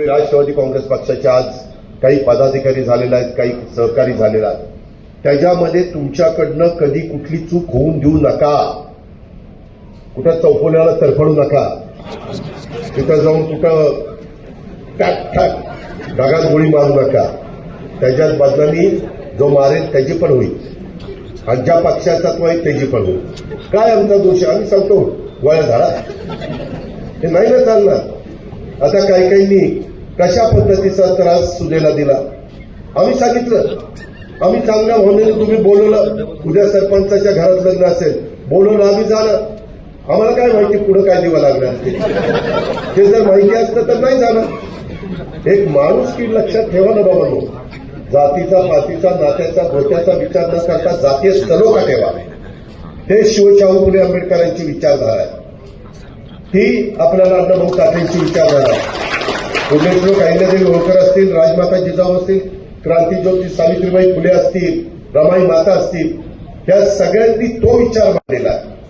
त्यामुळे राष्ट्रवादी काँग्रेस पक्षाचे आज काही पदाधिकारी झालेले आहेत काही सहकारी झालेला आहेत. त्याच्यामध्ये तुमच्याकडनं कधी कुठली चूक होऊन देऊ नका. कुठं चौफोल्याला तरफडू नका. तिथं जाऊन कुठं टाक टाक ढगात गोळी मारू नका. त्याच्यात बदनामी जो मारेल त्याची पण होईल. आणि ज्या पक्षाचा तो आहे त्याची पण होईल. काय आमचा दोष आहे? आम्ही सांगतो. वया झाला हे नाही ना चालणार. आता काही काहींनी कशा पद्धतीचा त्रास सुनेला दिला? आम्ही सांगितलं आम्ही चांगल्या भावनेने तुम्ही बोलवलं. उद्या सरपंचाच्या घरात लग्न असेल. बोलवलं आम्ही झालं. आम्हाला काय माहिती पुढे काय दिवं लागणार ते जर माहिती असतं तर नाही झालं. एक माणूस की लक्षात ठेवा ना बाबा जातीचा पातीचा नात्याचा धोत्याचा विचार न करता जातीय सलोखा ठेवा. हे शिवशाहू फुले आंबेडकरांची विचारधारा आहे. ही आपल्याला अण्णाभाऊ तात्यांची विचारधारा आहे पुण्यश्लोक अहिल्यादेवी होळकर असतील राजमाता जिजाऊ असतील क्रांतीज्योती सावित्रीबाई फुले असतील रमाई माता असतील या सगळ्यांनी तो विचार मांडलेला. आहे